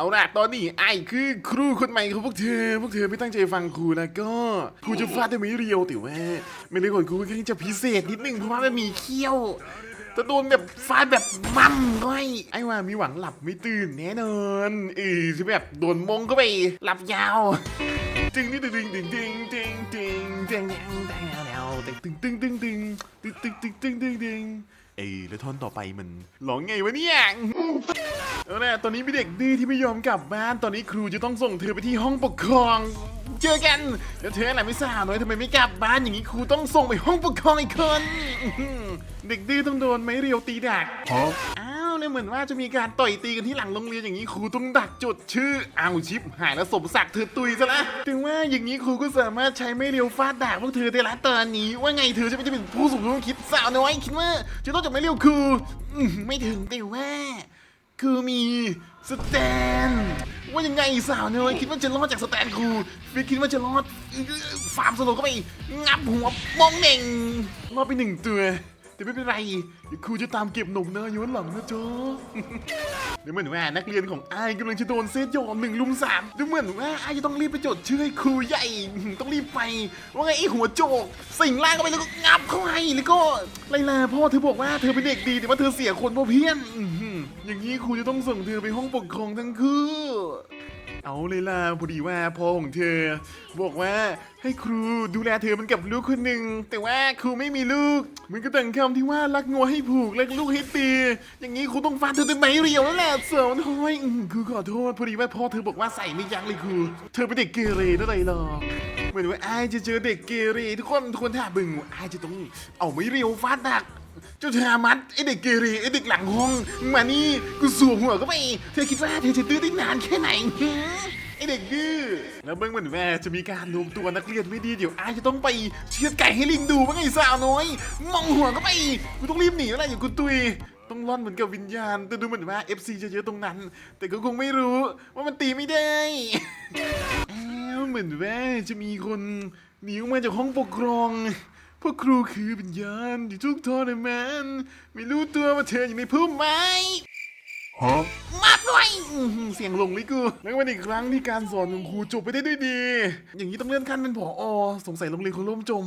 เอาล่ะตอนนี้ไอ้คือครูคนใหม่ของพวกเธอ พวกเธอไม่ตั้งใจฟังครูนะก็ครูจะฟาดด้วยไม้เรียวแต่ว่าไม่เรียวของครูค่อนข้างจะพิเศษนิดนึงเพราะว่ามันมีเขี้ยวจะโดนแบบฟาดแบบมั่มก้อยไอ้ว่ามีหวังหลับไม่ตื่นแน่นอนเออจะแบบโดนมงเข้าไปหลับยาวจึงนี่ตึงตึงตึงตึงตึงตึงตึงตึงตึงตึงตึงตึงตึงตึงตึงตึงตึงตึงตึง เอ้ยแล้วท่อนต่อไปมันร้องไงวะเนี่ยเอาละตอนนี้มีเด็กดื้อที่ไม่ยอมกลับบ้าน ตอนนี้ครูจะต้องส่งเธอไปที่ห้องปกครอง เจอกันเดี๋ยวเธอน่ะไม่ทราบน้อยทำไมไม่กลับบ้านอย่างนี้ครูต้องส่งไปห้องปกครองอีกคนอื้อหือเด็กดื้อต้องโดนไม้เรียวตีดักอ้า เนี่ยเหมือนว่าจะมีการต่อยตีกันที่หลังโรงเรียนอย่างนี้ครูต้องดักจดชื่อเอาชิปหายแล้วสมศักดิ์เธอตุยซะละถึงว่าอย่างนี้ครูก็สามารถใช้ไม้เรียวฟาดดากพวกเธอได้ละตอนนี้ว่าไงเธอจะไม่จะเป็นผู้สูงรู้คิดสาวน้อยคิดว่าจะต้องจับไม้เรียวครูอื้อไม่ถึงแต่ว่าคือมีสแตนว่ายังไงสาวน้อยคิดว่าจะรอดจากสแตนครูฟิกคิดว่าจะรอดฟาร์มสโลว์เข้าไปงับหัวมองเหน่งรอดไปหนึ่งตัว แต่ไม่เป็นไรเดี๋ยวครูจะตามเก็บหนมเนยย้อนหลังนะจ๊ะ เดี๋ยวเหมือนว่านักเรียนของไอ้ายกำลังจะโดนเซตโยมหนึ่งลุมสามดูเหมือนว่าไอ้ายจะต้องรีบไปจดชื่อให้ครูใหญ่ ต้องรีบไป ว่าไงไอ้หัวโจก สิ่งล่างเข้าไปแล้วก็งับเข้าไปแล้วก็ไลลาพ่อเธอบอกว่าเธอเป็นเด็กดีแต่ว่าเธอเสียคนเพราะเพี้ยนอื้อหืออย่างนี้ครูจะต้องส่งเธอไปห้องปกครองทั้งคู่ เอาเลยล่ะพอดีว่าพ่อของเธอ บอกว่าให้ครูดูแลเธอเหมันกับลูกคนหนึ่งแต่ว่าครูไม่มีลูกมือนกับแต่งคำที่ว่ารักงัวให้ผูกรักลูกให้ตีอย่างนี้ครูต้องฟาดเธอด้วยไม้เรียวแล้วแหละเสาวน้อยอืมครูขอโทษพอดีว่าพ่อเธอบอกว่าใส่ไม่ยั้งเลยครูเธอเป็นเด็กเกเรนั่นเลยหรอเหมือนว่าไอายจะเจอเด็กเกเรทุกคนทุกคนถ้าบึงว่าอายจะต้องเอาไม้เรียวฟาดดัก เจ้าชามัดไอเด็กเกเรไอเด็กหลังห้องมานี่กูสวมหัวเข้าไปเธอคิดว่าเธอจะดื้อได้นานแค่ไหนไอเด็กดื้อแล้วเบิ้งเหมือนแม่จะมีการรวมตัวนักเรียนไม่ดีเดี๋ยวอาจะต้องไปเชือดไก่ให้ลิงดูบ้างไอ้สาวน้อยมองหัวเข้าไปกูต้องรีบหนีแล้วแหละอย่ากูตุยต้องร่อนเหมือนกับวิญญาณ แต่ดูเหมือนว่า FC จะเยอะตรงนั้น แต่ก็คงไม่รู้ว่ามันตีไม่ได้อ้าเหมือนว่าจะมีคนหนีออกมาจากห้องปกครอง พวกครูคือวิญญาณที่ทุกข์ทรมานไม่รู้ตัวว่าเธออยู่ในพุ่มไม้มาด้วยอื้อหือเสียงลงเลยกูแล้ววันอีกครั้งที่การสอนของครูจบไปได้ด้วยดี อย่างนี้ต้องเลื่อนขั้นเป็นผออสงสัยโรงเรียนเขาล่มจม